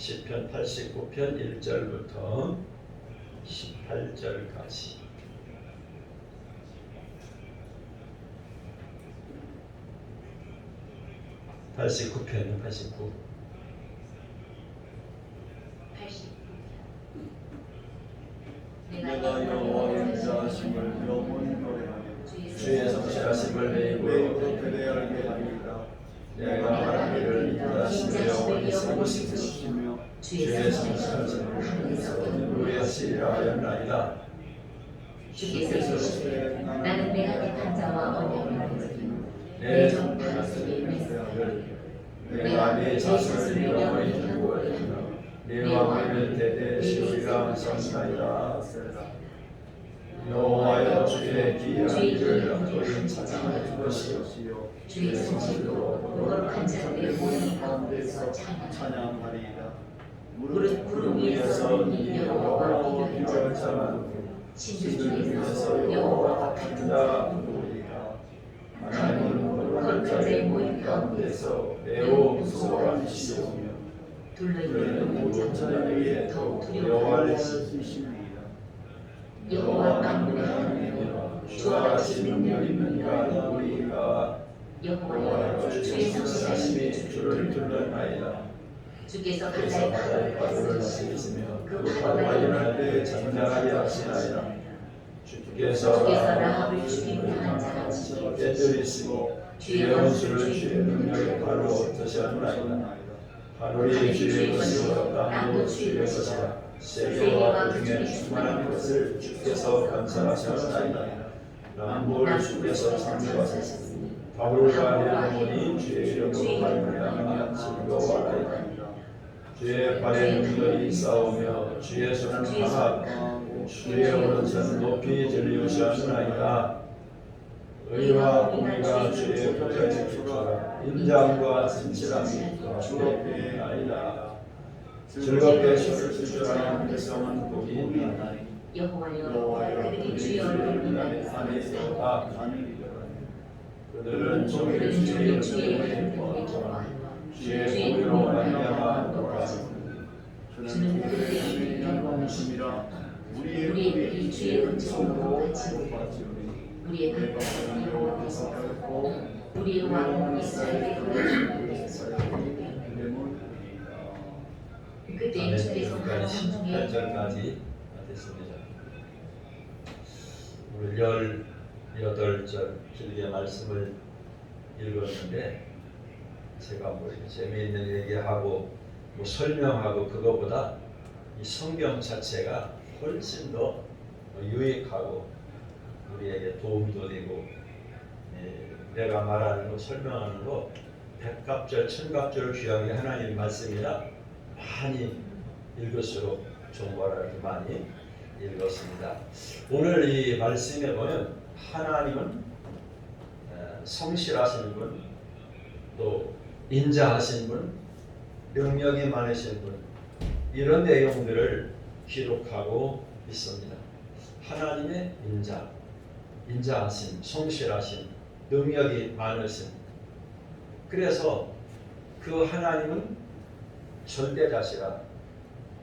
시편 89편 1절부터 18절까지. (89편) 89 내가 여호와의 자심을 영원히 노래하며 주의 성실하심을 내 입으로 내입으로 그대하게 하리라 내가 말하기를 인자하시며 영원히 싶으시며 주의 성실하심을 하면서 우리하시리라 하였나이다 주께서 이르시되 나는 내가 택한 자와 언약을 맺으리니 내정 다스리 를 내가 내 자손을 두고 하리라 내 왕을 대대 시오리라 하셨나이다 여호와여 주의 기이한 일을 너희 찬양할 것이요 주의 성실로 거룩한 자들의 모임 가운데서 찬양 찬양하리이다 구름 위에서 이 여호와 이런 자만 신들 중에서 여호와가 같은 자 누구리까 하나님은 거룩한 자의 모임 가운데서 매우 무서워하는 시오며 둘러있는 모든 자들에게 더욱 여호와를 두려워하시니 여호와 만군의 하나님이여 주와 같이 능력 있는 이가 우리가 여호와여 주의 성실하심이 주를 둘러나이다 주께서 파도를 다스리시며 다스리시며 그그 일어날 일어날 때 잠잠하게 하시나이다. 주께서 라합을 죽이고 한 자같이 깨뜨리시고 주의 원수를 주의 능력의 발로 드셨나이다. 하늘이 주의 것이고 땅도 주의 것이라 세계와 그 중에 충만한 것을 주께서 건설하셨나이다. 남부를 주께서 창조하셨으니 바울과 헬몬이 주의 이름으로 말미암아 즐거워하리라 주의 발에 능력이 있사오며 주의 손은 강하고 주의 오른손은 높이 들리우셨나이다 의와 공의가 주의 보좌에 주라. 인장과 진실함이 주 앞에 아니다. 즐겁게 주를 수주하는 백성은 복이 있나니 여호와여 그들이 주의 얼굴을 보는 아 그들은 종일 주의 주의 기뻐하고 기뻐하며 주의 공의로 말미암아 노라하니 주는 우리의 우리의 불이 불이 주의 은총으로 바치오니 우리의 불법은 여호와께서 걷고 우리의 왕은 이스라엘의 거룩하시옵소서 그때 주께서 하나님 중에 18절까지 됐습니다. 우리 18절 길게 말씀을 읽었는데 제가 뭐 재미있는 얘기하고 뭐 설명하고 그거보다 이 성경 자체가 훨씬 더 유익하고 우리에게 도움도 되고 예, 내가 말하는 거 설명하는 거 백갑절 천갑절 귀하게 하나님 말씀이라 많이 읽을수록 정보를 많이 읽었습니다. 오늘 이 말씀에 보면 하나님은 어, 성실하신 분, 또 인자하신 분, 능력이 많으신 분 이런 내용들을 기록하고 있습니다. 하나님의 인자, 인자하심, 성실하심, 능력이 많으심. 그래서 그 하나님은 절대자시라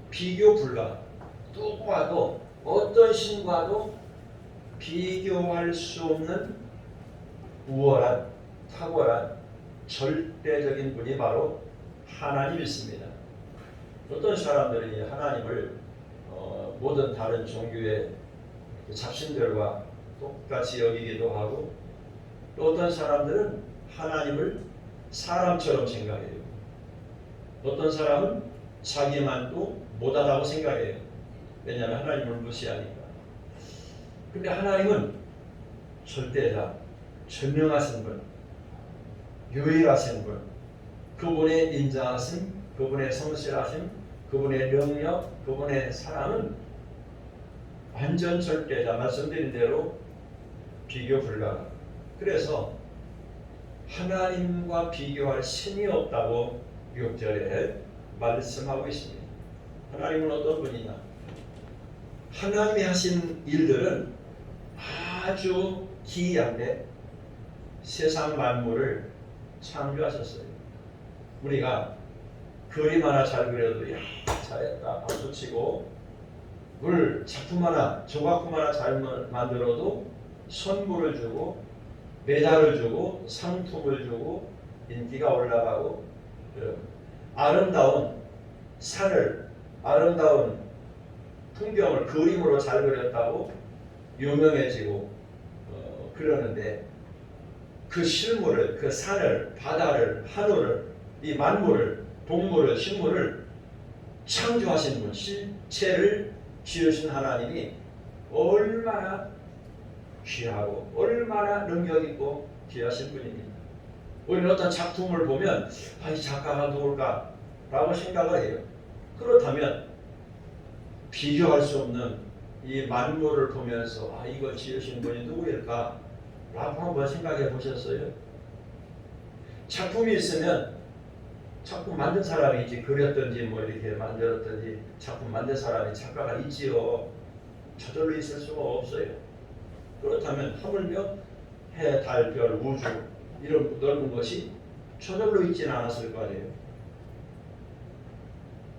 비교 불가 누구와도 어떤 신과도 비교할 수 없는 우월한 탁월한 절대적인 분이 바로 하나님이십니다. 어떤 사람들은 이 하나님을 어, 모든 다른 종교의 잡신들과 똑같이 여기기도 하고 또 어떤 사람들은 하나님을 사람처럼 생각해요. 어떤 사람은 자기만도 못하다고 생각해요. 왜냐하면 하나님을 무시하니까. 근데 하나님은 절대자, 전명하신 분, 유일하신 분, 그분의 인자하심, 그분의 성실하심, 그분의 능력, 그분의 사랑은 완전 절대자, 말씀드린 대로 비교 불가. 그래서 하나님과 비교할 신이 없다고 6절에 말씀하고 있습니다. 하나님은 어떤 분이냐? 하나님이 하신 일들은 아주 기이한데 세상 만물을 창조하셨어요. 우리가 그 그림 하나 잘 그려도 야 잘했다 박수 치고 물 작품 하나 조각품 하나 잘 마- 만들어도 선물을 주고 메달을 주고 상품을 주고 인기가 올라가고 아름다운 산을 아름다운 풍경을 그림으로 잘 그렸다고 유명해지고 어, 그러는데 그 실물을 그 산을 바다를 하늘을 이 만물을 동물을 식물을 창조하신 분 실체를 지으신 하나님이 얼마나 귀하고 얼마나 능력 있고 귀하신 분입니다. 우리는 어떤 작품을 보면 아, 이 작가가 누굴까라고 생각을 해요. 그렇다면 비교할 수 없는 이 만물을 보면서 아 이걸 지으신 분이 누구일까? 라고 한번 생각해 보셨어요? 작품이 있으면 작품 만든 사람이 있지 그렸든지 뭐 이렇게 만들었든지 작품 만든 사람이 작가가 있지요. 저절로 있을 수가 없어요. 그렇다면 하물며 해, 달, 별, 우주 이런 넓은 것이 저절로 있지는 않았을 거 아니에요.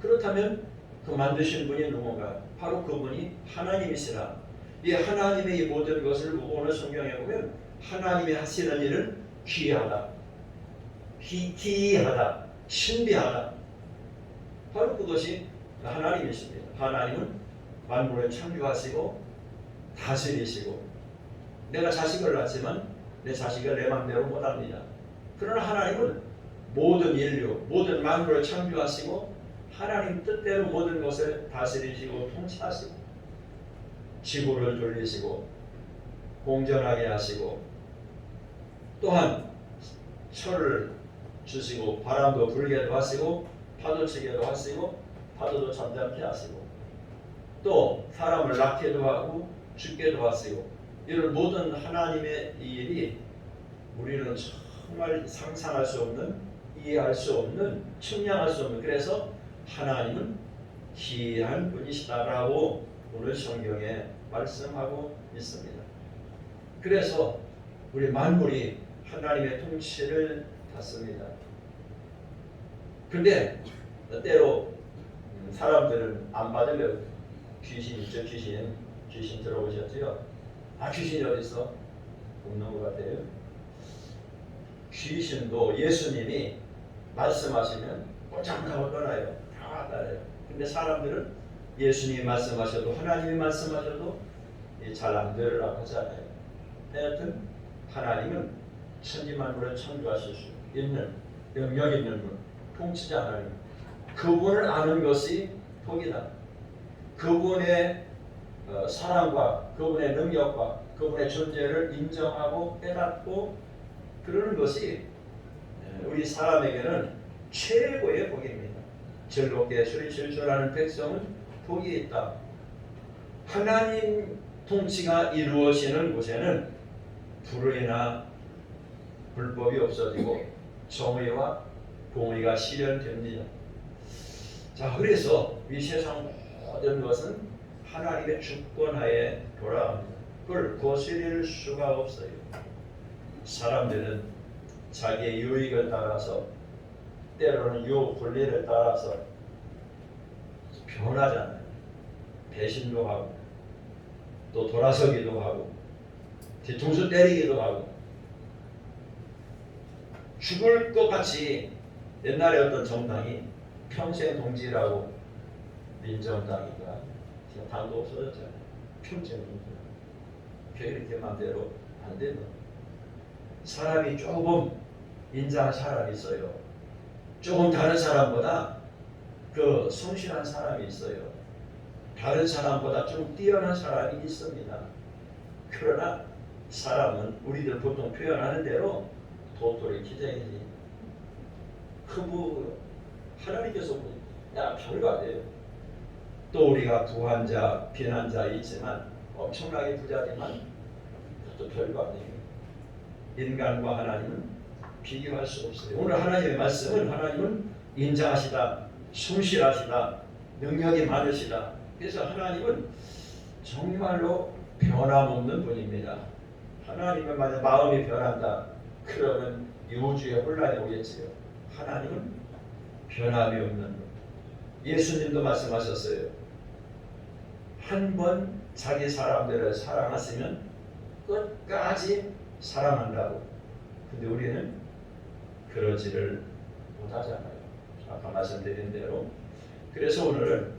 그렇다면 그 만드신 분이 누군가? 바로 그분이 하나님이시라. 이 하나님의 이 모든 것을 보고 오늘 성경에 보면 하나님이 하시는 일은 귀하다, 희귀하다, 신비하다. 바로 그것이 하나님이십니다. 하나님은 만물을 창조하시고 다스리시고 내가 자식을 낳지만 내 자식을 내 마음대로 못합니다. 그러나 하나님은 모든 인류, 모든 만물을 창조하시고 하나님 뜻대로 모든 것을 다스리시고 통치하시고 지구를 돌리시고 공정하게 하시고 또한 철을 주시고 바람도 불게도 하시고 파도 치게도 하시고 파도도 잠잠케 하시고 또 사람을 낳게도 하고 죽게도 하시고 이런 모든 하나님의 이 일이 우리는 정말 상상할 수 없는 이해할 수 없는 측량할 수 없는 그래서 하나님은 귀한 분이시다라고 오늘 성경에 말씀하고 있습니다. 그래서 우리 만물이 하나님의 통치를 받습니다. 근데 때로 음, 사람들은 안 받으려고 귀신 있죠 귀신 귀신 들어보셨죠? 아 귀신이 어디 있어? 없는 것 같아요. 귀신도 예수님이 말씀하시면 꼼짝하고 떠나요. 다 따라요. 근데 사람들은 예수님이 말씀하셔도 하나님이 말씀하셔도 잘안 들으라고 하잖아요. 하여튼 하나님은 천지만물을 창조하실 수 있는 영역 있는 분, 통치자 하나님. 그분을 아는 것이 복이다. 그분의 어, 사랑과 그분의 능력과 그분의 존재를 인정하고 깨닫고 그러는 것이 에, 우리 사람에게는 최고의 복입니다. 즐겁게 줄 아는 백성은 복이 있다. 하나님 통치가 이루어지는 곳에는 불의나 불법이 없어지고 정의와 공의가 실현됩니다. 자, 그래서 이 세상 모든 것은 하나님의 주권하에 돌아갑니다. 그걸 거스릴 수가 없어요. 사람들은 자기의 유익을 따라서 때로는 요 권리를 따라서 변하잖아요. 배신도 하고 또 돌아서기도 하고 뒤통수 때리기도 하고 죽을 것 같이 옛날에 어떤 정당이 평생 동지라고 민정당인가 지금 당도 없어졌잖아요. 평생 동지. 그 이렇게 맘대로 안 되는 사람이 조금 인자한 사람이 있어요. 조금 다른 사람보다 그 성실한 사람이 있어요. 다른 사람보다 좀 뛰어난 사람이 있습니다. 그러나 사람은 우리들 보통 표현하는 대로 도토리 기장이지. 그뭐 하나님께서 뭐, 야 별거 아니에요. 또 우리가 부한자, 빈한자 있지만 엄청나게 부자지만 그것도 별거 아니에요. 인간과 하나님은 비교할 수 없어요. 오늘 하나님의 말씀은 하나님은 인자하시다, 충실하시다, 능력이 많으시다. 그래서 하나님은 정말로 변함없는 분입니다. 하나님은 만약 마음이 변한다, 그러면 이 우주에 혼란이 오겠지요. 하나님은 변함이 없는 분. 예수님도 말씀하셨어요. 한 번 자기 사람들을 사랑하시면 끝까지 사랑한다고. 근데 우리는 그러지를 못하잖아요. 아까 말씀드린 대로. 그래서 오늘은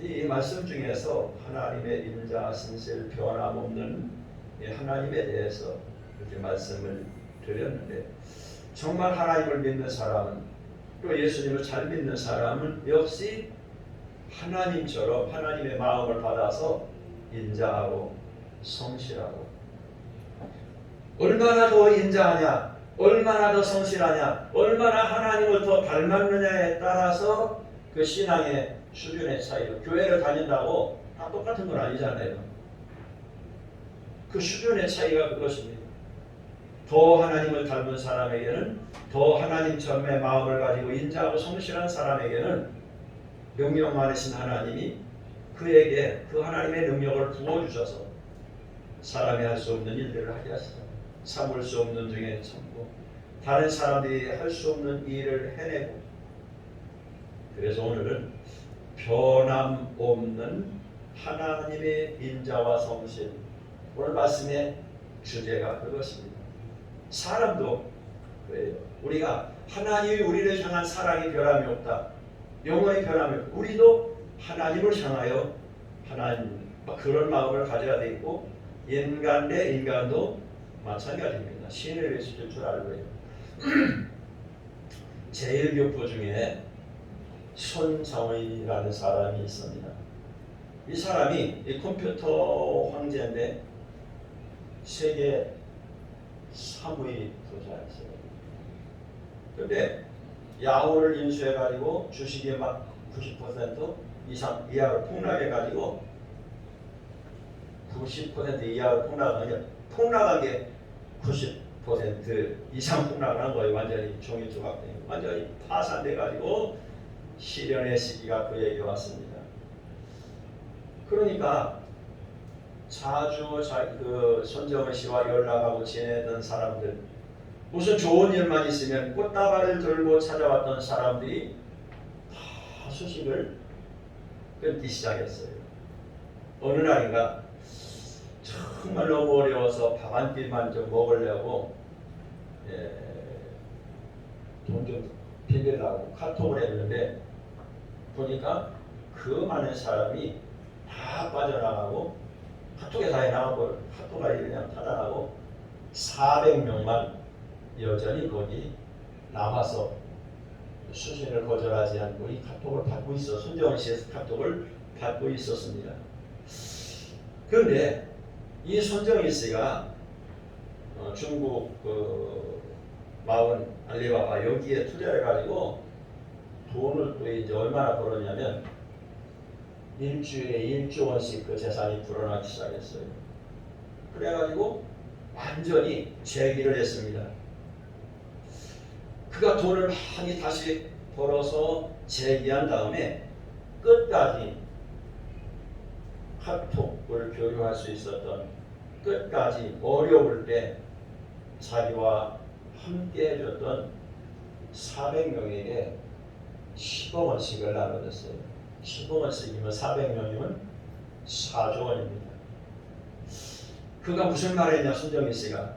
이 말씀 중에서 하나님의 인자, 신실, 변함없는 이 하나님에 대해서 이렇게 말씀을 드렸는데 정말 하나님을 믿는 사람은 또 예수님을 잘 믿는 사람은 역시 하나님처럼 하나님의 마음을 받아서 인자하고 성실하고 얼마나 더 인자하냐 얼마나 더 성실하냐? 얼마나 하나님을 더 닮았느냐에 따라서 그 신앙의 수준의 차이로 교회를 다닌다고 다 똑같은 건 아니잖아요? 그 수준의 차이가 그것입니다. 더 하나님을 닮은 사람에게는 더 하나님처럼의 마음을 가지고 인자하고 성실한 사람에게는 능력 많으신 하나님이 그에게 그 하나님의 능력을 부어주셔서 사람이 할 수 없는 일들을 하게 하시죠. 참을 수 없는 중에 참고 다른 사람들이 할 수 없는 일을 해내고 그래서 오늘은 변함없는 하나님의 인자와 성실 오늘 말씀의 주제가 그것입니다. 사람도 그래요. 우리가 하나님이 우리를 향한 사랑이 변함이 없다. 영원히 변함이 없다. 우리도 하나님을 향하여 하나님 그런 마음을 가져야 되고 인간 대 인간도 마찬가지입니다. 신을 외칠 줄 알고요. 제일교포 중에 손정의라는 사람이 있습니다. 이 사람이 이 컴퓨터 황제인데 세계 3위 부자였어요. 근데 야후를 인수해가지고 주식이 막90% 이상 이하로 폭락해가지고 90% 이하로 폭락한 게 폭락한 게 90% 이상 폭락을 한 거예요. 완전히 종이 조각돼 완전히 파산돼 가지고 시련의 시기가 그에게 왔습니다. 그러니까 자주 자그 손정은 씨와 연락하고 지내던 사람들 무슨 좋은 일만 있으면 꽃다발을 들고 찾아왔던 사람들이 다 소식을 끊기 시작했어요. 어느 날인가 정말 너무 어려워서 밥 한 끼만 좀 먹으려고 예, 돈좀 빌리려고 카톡을 했는데 보니까 그 많은 사람이 다 빠져나가고 카톡에 다 해나가고 카톡 아이 그냥 타다나고 400명만 여전히 거기 남아서 수신을 거절하지 않고 이 카톡을 받고 있어 손정은 씨의 카톡을 받고 있었습니다. 그런데 이 손정희 씨가 어, 중국 그 마운 알리바바 여기에 투자해 가지고 돈을 또 이제 얼마나 벌었냐면 일주일에 1조 원씩 그 재산이 불어나기 시작했어요. 그래가지고 완전히 재기를 했습니다. 그가 돈을 많이 다시 벌어서 재기한 다음에 끝까지 카톡을 교류할 수 있었던 끝까지 어려울 때 자기와 함께 해줬던 400명에게 10억 원씩을 나눠줬어요. 10억 원씩이면 400명이면 4조 원입니다. 그가 무슨 말했냐 손정희 씨가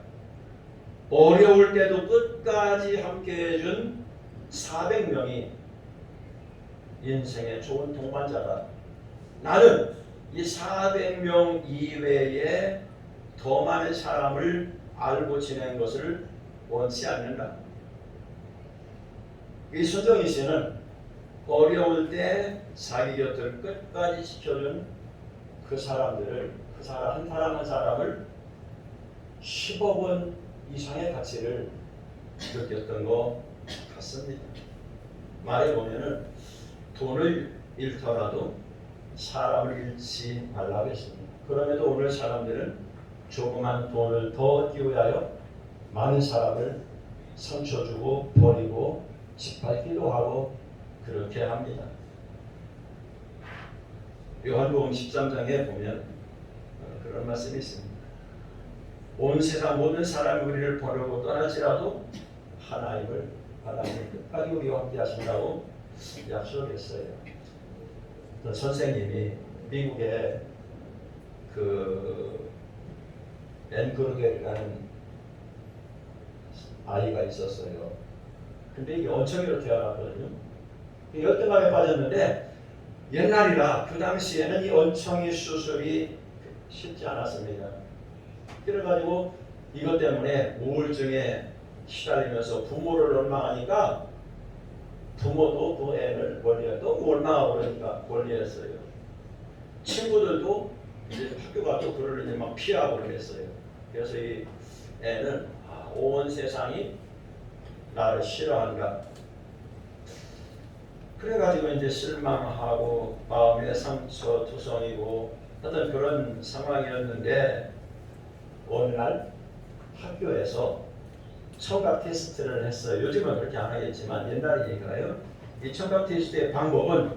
어려울 때도 끝까지 함께 해준 400명이 인생의 좋은 동반자다. 나는 이 400명 이외에 더 많은 사람을 알고 지낸 것을 원치 않는다. 이 손정희 씨는 어려울 때 자기 곁을 끝까지 지켜준 그 사람들을 그 사람 한 사람 한 사람을 10억 원 이상의 가치를 느꼈던 것 같습니다. 말해 보면은 돈을 잃더라도 사람을 잃지 말라고 했습니다. 그럼에도 오늘 사람들은 조그만 돈을 더 기울여요 많은 사람을 상처 주고 버리고 짓밟기도 하고 그렇게 합니다. 요한복음 13장에 보면 어, 그런 말씀이 있습니다. 온 세상 모든 사람이 우리를 버리고 떠날지라도 하나님을 하나님 끝까지 우리와 함께 하신다고 약속했어요. 그 선생님이 미국에 그 앤그루게라는 아이가 있었어요. 근데 이게 원청이로 태어났거든요. 열등감에 빠졌는데 옛날이라 그 당시에는 이 원청이 수술이 쉽지 않았습니다. 그래가지고 이것 때문에 우울증에 시달리면서 부모를 원망하니까 부모도 그 애를 권리해 또 원망하고 그러니까 권리했어요. 친구들도 이제 학교 가도 이제 막 피하고 그랬어요. 그래서 이 애는 아, 온 세상이 나를 싫어한다. 그래가지고 이제 실망하고 마음의 상처 투성이고 어떤 그런 상황이었는데 어느 날 학교에서 청각 테스트를 했어요. 요즘은 그렇게 안 하겠지만 옛날이니까요. 이 청각 테스트의 방법은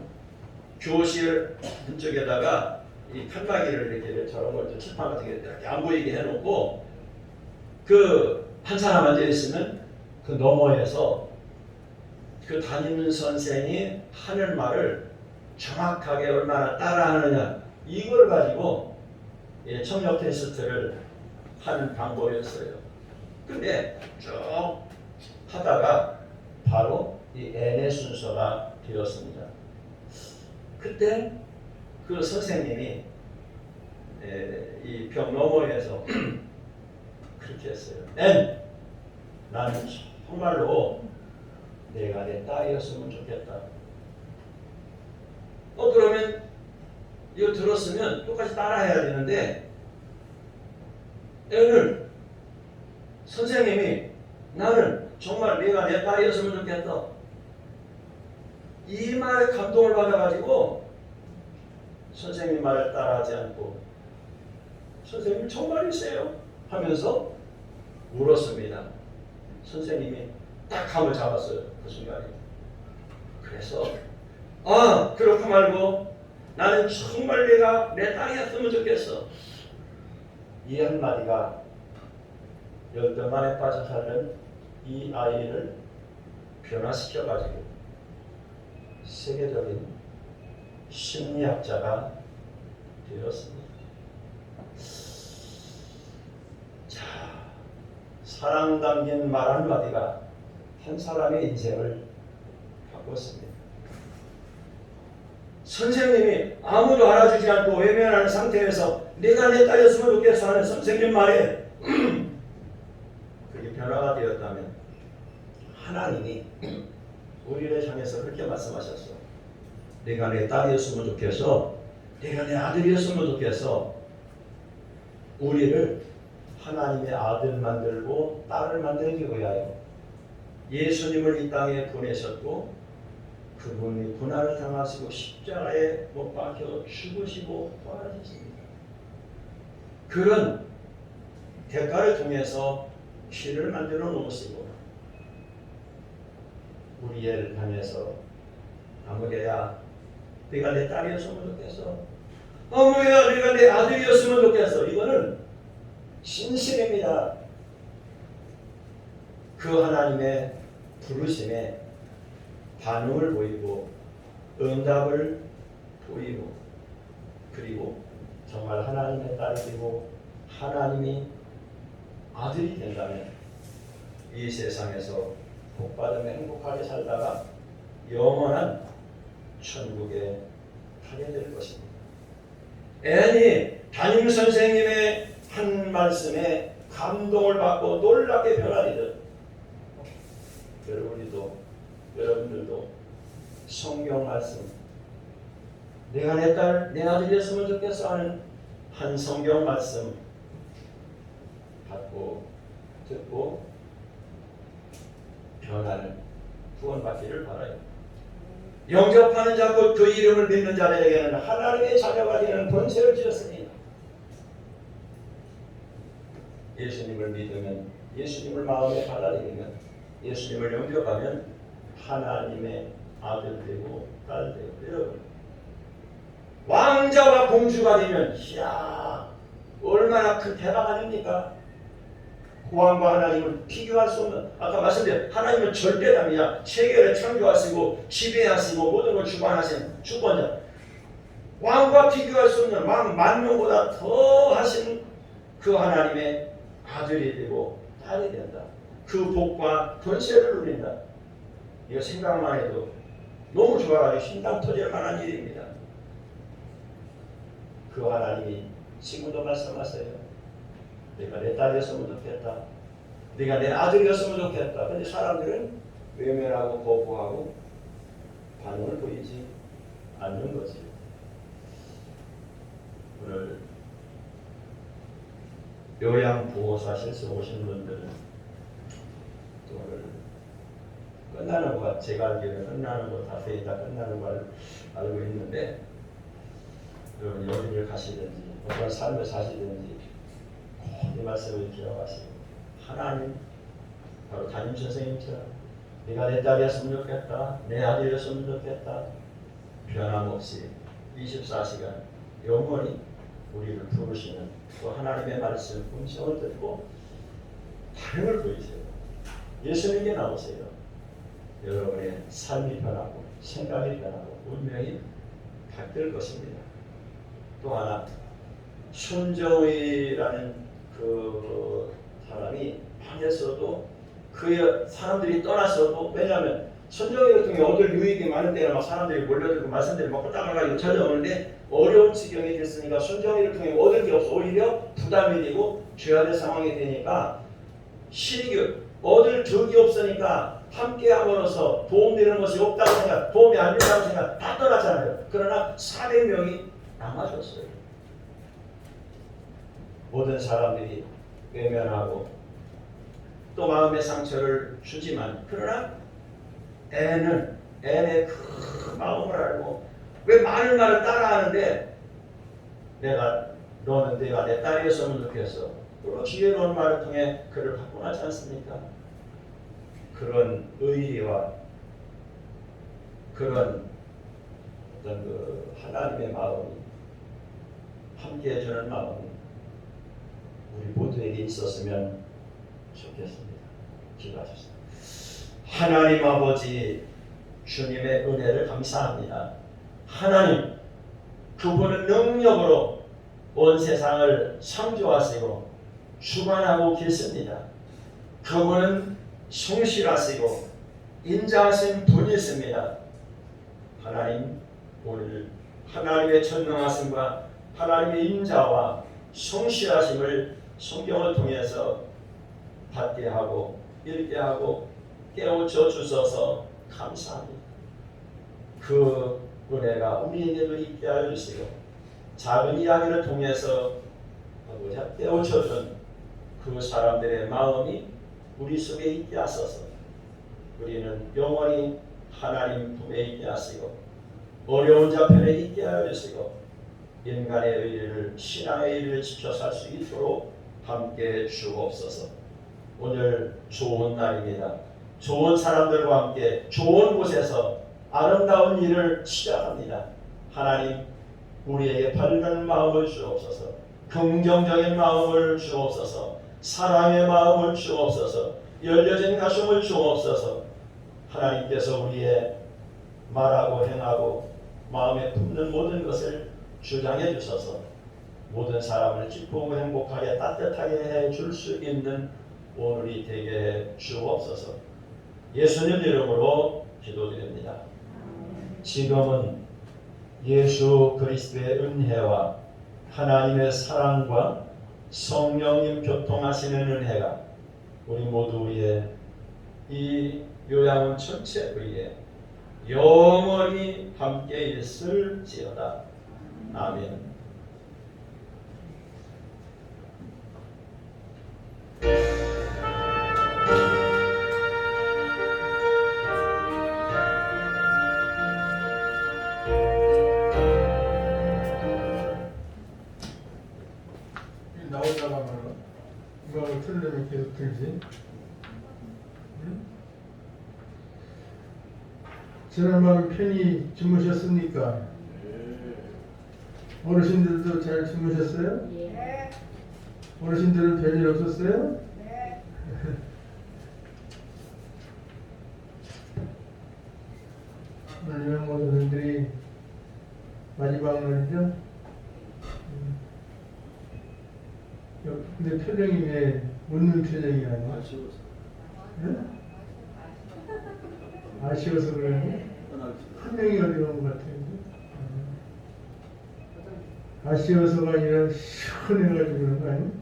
교실 한쪽에다가 이 칸막이를 이렇게 저런 걸 칠판 같은 게 이렇게 안 보이게 해놓고 그 한 사람 앉아 있으면 그 너머에서 그 담임 선생이 하는 말을 정확하게 얼마나 따라하느냐 이걸 가지고 예, 청력 테스트를 하는 방법이었어요. 근데 쭉 하다가 바로 이 N의 순서가 되었습니다. 그때 그 선생님이 예, 이벽 너머에서 그렇게 했어요. N 나는 정말로 내가 내 딸이었으면 좋겠다. 어 그러면 이거 들었으면 똑같이 따라해야 되는데 애는 선생님이 나는 정말 내가 내 딸이었으면 좋겠다. 이 말에 감동을 받아가지고 선생님 말을 따라하지 않고 선생님 정말이세요? 하면서 울었습니다. 선생님이 딱 감을 잡았어요. 그 순간에. 그래서 아 그렇고 말고 나는 정말 내가 내 딸이었으면 좋겠어. 이 한마디가 열등만에 빠져 살는 이 아이를 변화시켜가지고 세계적인 심리학자가 되었습니다. 자, 사랑 담긴 말 한마디가 한 사람의 인생을 바꿨습니다. 선생님이 아무도 알아주지 않고 외면하는 상태에서 내가 내 딸이었으면 좋겠어 하는 선생님 말에 그게 변화가 되었다면 하나님이 우리를 향해서 그렇게 말씀하셨어. 내가 내 딸이었으면 좋겠어. 내가 내 아들이었으면 좋겠어. 우리를 하나님의 아들 만들고 딸을 만들기 위하여 예수님을 이 땅에 보내셨고 그분이 고난을 당하시고 십자가에 못 박혀 죽으시고 부활하셨습니다. 그런 대가를 통해서 피를 만들어 놓으시고 우리를 향해서 아무개야 네가 내 딸이었으면 좋겠어. 아무개야 네가 내 아들이었으면 좋겠어. 이거는 진실입니다. 그 하나님의 부르심에 반응을 보이고 응답을 보이고 그리고 정말 하나님의 딸이 되고 하나님이 아들이 된다면 이 세상에서 복받으며 행복하게 살다가 영원한 천국에 가게 될 것입니다. 애니 담임 선생님의 한 말씀에 감동을 받고 놀랍게 변하리듯 여러분이도 여러분들도 성경 말씀 내가 내 딸, 내 아들이었으면 좋겠어 하는 한 성경 말씀 받고 듣고 변화를 구원받기를 바라요. 영접하는 자 곧 그 이름을 믿는 자들에게는 하나님의 자녀가 되는 권세를 주셨으니 예수님을 믿으면 예수님을 마음에 받아들이면 예수님을 영접하면 하나님의 아들 되고 딸 되고 여러분 왕자와 공주가 되면 이야 얼마나 큰 대박 아닙니까? 왕과 하나님을 비교할 수 없는 아까 말씀드린 하나님은 절대감이야 세계를 창조하시고 지배하시고 모든 걸 주관하신 주권자. 왕과 비교할 수 없는 왕 만명보다 더 하신 그 하나님의 아들이 되고 딸이 된다. 그 복과 권세를 누린다. 이거 생각만 해도 너무 좋아가지고 심장 터질 만한 일입니다. 그 하나님이 지금도 말씀하세요 내가 내 딸이었으면 좋겠다. 네가 내 아들이었으면 좋겠다. 근데 사람들은 외면하고 거부하고 반응을 보이지 않는 거지. 오늘 요양 보호사 실수 오신 분들은 또 오늘 끝나는 것, 제가 알기로는 끝나는 것, 다 회의 다 끝나는 걸 알고 있는데 여러분 여기를 가시든지 어떤 삶을 사시든지 이 말씀을 기억하시고 하나님 바로 담임 선생님처럼 네가 내 딸이었으면 좋겠다 내 아들이었으면 좋겠다. 변함없이 24시간 영원히 우리를 부르시는 그 하나님의 말씀 음성을 듣고 반응을 보이세요. 예수님께 나오세요. 여러분의 삶이 변하고 생각이 변하고 운명이 바뀔 것입니다. 또 하나 순정이라는 그 사람이 방에서도 그 사람들이 떠났어도 왜냐하면 순정이 같은 경우 얻을 유익이 많은 때는 막 사람들이 몰려들고 말씀들이 막 꼬딱꼬딱 찾아오는데 어려운 지경이 됐으니까 순정이를 통해 얻을 게 없어. 오히려 부담이 되고 될 상황이 되니까 실익이 얻을 덕이 없으니까 함께 함으로써 도움되는 것이 없다고 생각 도움이 안 된다고 생각 다 떠났잖아요. 그러나 400명이 남아줬어요 모든 사람들이 외면하고 또 마음의 상처를 주지만 그러나 애는 애의 그 마음을 알고 왜 많은 말을 따라하는데 내가 너는 내가 내 딸이었으면 좋겠어 그리고 지혜로운 말을 통해 그를 바꿔놨지 않습니까? 그런 의리와 그런 어떤 그 하나님의 마음이 함께 해주는 마음이 우리 모두에게 있었으면 좋겠습니다. 기도하셨습니다. 하나님 아버지 주님의 은혜를 감사합니다. 하나님 그분은 능력으로 온 세상을 창조하시고 주관하고 계십니다. 그분은 성실하시고 인자하신 분이십니다. 하나님 오늘 하나님의 전능하심과 하나님의 인자와 성실하심을 성경을 통해서 받게 하고 읽게 하고 깨우쳐 주셔서 감사합니다. 그 은혜가 우리에게도 있게 하여 주시고 작은 이야기를 통해서 아버지 깨우쳐 준 그 사람들의 마음이 우리 속에 있게 하소서 우리는 영원히 하나님 품에 있게 하시고 어려운 자편에 있게 하여 주시고 인간의 의리를 신앙의 의리를 지켜 살 수 있도록 함께 주옵소서. 오늘 좋은 날입니다. 좋은 사람들과 함께 좋은 곳에서 아름다운 일을 시작합니다. 하나님 우리에게 밝은 마음을 주옵소서. 긍정적인 마음을 주옵소서. 사랑의 마음을 주옵소서. 열려진 가슴을 주옵소서. 하나님께서 우리의 말하고 행하고 마음에 품는 모든 것을 주장해 주셔서 모든 사람을 기쁘고 행복하게 따뜻하게 해줄 수 있는 오늘이 되게 해 주옵소서. 예수님 이름으로 기도드립니다. 지금은 예수 그리스도의 은혜와 하나님의 사랑과 성령님 교통하시는 은혜가 우리 모두 위에 이 요양원 전체 위에 영원히 함께 있을지어다. 아멘. 나오다가. 이거 틀리면 계속 들지. 응? 지난밤 편히 주무셨습니까? 어르신들도 잘 주무셨어요? 어르신들은 별일 없었어요? 네. 마지막 모든들이 마지막 날이죠? 음. 근데 표정이 왜 웃는 표정이 아니야? 아쉬워서. 응? 아쉬워서 그래요? 한 명이 어디로 것 같아요? 음. 아쉬워서가 아니라 시원해가지고 그런 거 아니야?